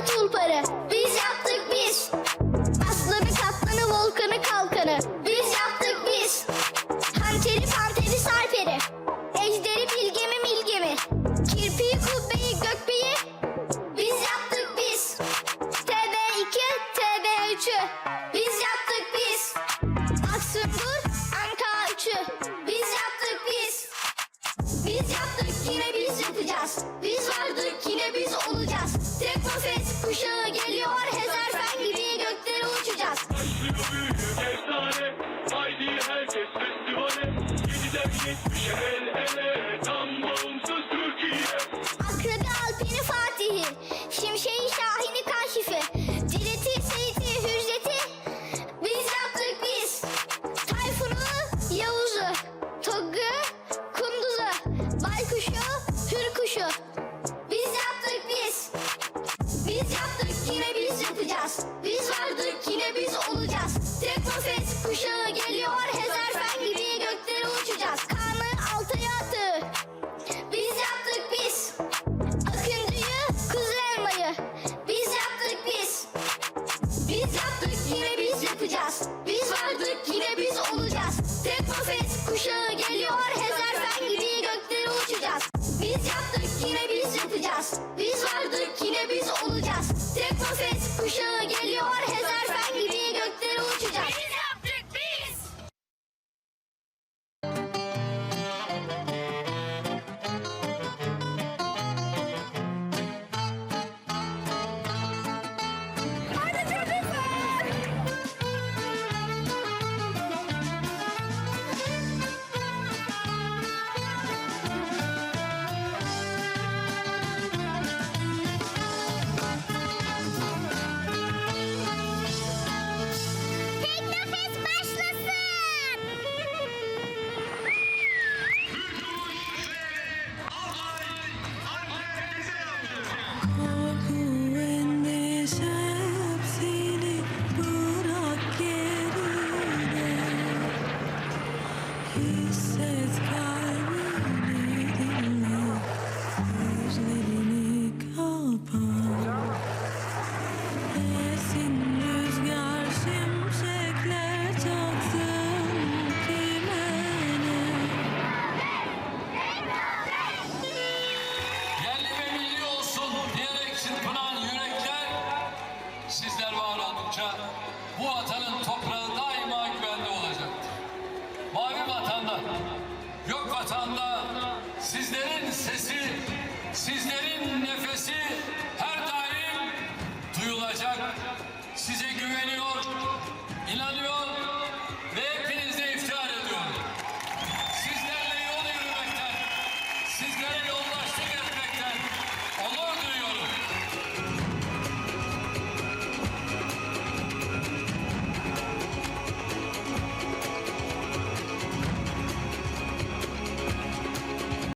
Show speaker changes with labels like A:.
A: Aslında tulparı biz yaptık biz. Aslı katlanı volkanı kalkanı biz yaptık biz. Hanteri panteri sarperi. Ejderi bilgemi milgemi. Kirpiyi kubbeyi gökbeyi biz yaptık biz. TB2 TB3'ü biz yaptık biz. Aksın Aksümbür Anka3'ü biz yaptık biz. Biz yaptık yine biz yapacağız. Biz vardık yine biz Baby, olacağız. Biz vardık yine biz olacağız. Teknofest kuşağı geliyor hezar Hezarfen gibi göklere uçacağız. Kanı altıya attı. Biz yaptık biz. Akıncıyı kız elmayı. Biz yaptık biz. Biz yaptık yine biz yapacağız.
B: pieces. yok vatanda sizlerin sesi, sizlerin nefesi her daim duyulacak. Size güveniyor, inanıyor.